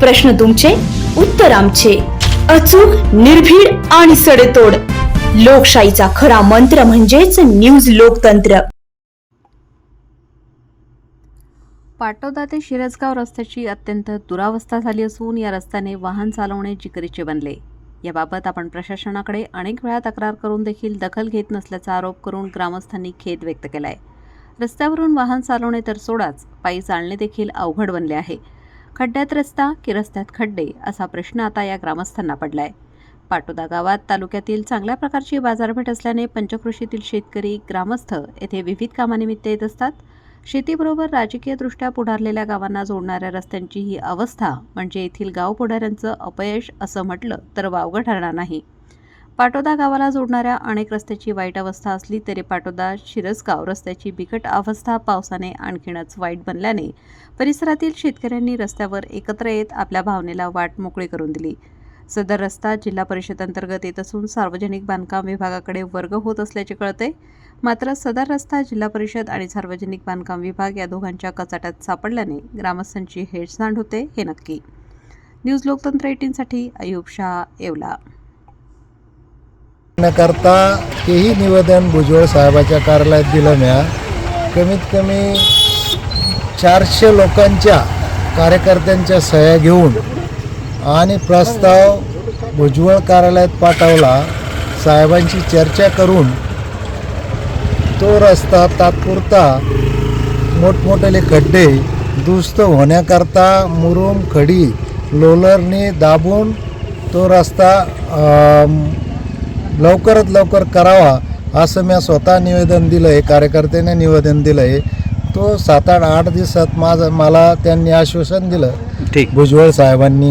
प्रश्न तुमचे उत्तर आमचे. अचूक निर्भीड आणि सडेतोड. लोकशाहीचा खरा मंत्र म्हणजेच न्यूज लोकतंत्र. पाटोदा ते शिरसगाव रस्त्याची अत्यंत दुरावस्था झाली असून या रस्त्याने वाहन चालवणे जिकरीचे बनले. याबाबत आपण प्रशासनाकडे अनेक वेळा तक्रार करून देखील दखल घेत नसल्याचा आरोप करून ग्रामस्थांनी खेद व्यक्त केला आहे रस्त्यावरून वाहन चालवणे तर सोडाच पायी चालणे देखील अवघड बनले आहे. खड्ड्यात रस्ता की रस्त्यात खड्डे असा प्रश्न आता या ग्रामस्थांना पडलाय. पाटोदा गावात तालुक्यातील चांगल्या प्रकारची बाजारपेठ असल्याने पंचकृषीतील शेतकरी ग्रामस्थ येथे विविध कामानिमित्त येत असतात. शेतीबरोबर राजकीयदृष्ट्या पुढारलेल्या गावांना जोडणाऱ्या रस्त्यांची ही अवस्था म्हणजे येथील गाव पुढाऱ्यांचं अपयश असं म्हटलं तर वावगं ठरणार नाही. पाटोदा गावाला जोडणाऱ्या अनेक रस्त्याची वाईट अवस्था असली तरी पाटोदा शिरसगाव रस्त्याची बिकट अवस्था पावसाने आणखीनच वाईट बनल्याने परिसरातील शेतकऱ्यांनी रस्त्यावर एकत्र येत आपल्या भावनेला वाट मोकळी करून दिली. सदर रस्ता जिल्हा परिषद अंतर्गत येत असून सार्वजनिक बांधकाम विभागाकडे वर्ग होत असल्याचे कळते. मात्र सदर रस्ता जिल्हा परिषद आणि सार्वजनिक बांधकाम विभाग या दोघांच्या कचाट्यात सापडल्याने ग्रामस्थांची हेळसांड होते हे नक्की. न्यूज लोकतंत्र एटीनसाठी अयुब शाह येवला. करता तेही निवेदन भुजबळ साहेबाच्या कार्यालयात दिलं म्या कमीत कमी चारशे लोकांच्या कार्यकर्त्यांच्या सह्या घेऊन आणि प्रस्ताव भुजबळ कार्यालयात पाठवला. साहेबांची चर्चा करून तो रस्ता तात्पुरता मोठमोठे खड्डे दुरुस्त होण्याकरता मुरुम खडी लोलरने दाबून तो रस्ता लवकरात लवकर करावा असं मी स्वतः निवेदन दिलं आहे कार्यकर्त्याने निवेदन दिलं आहे तो सात आठ आठ दिवसात माझं मला त्यांनी आश्वासन दिलं. ठीक. भुजबळ साहेबांनी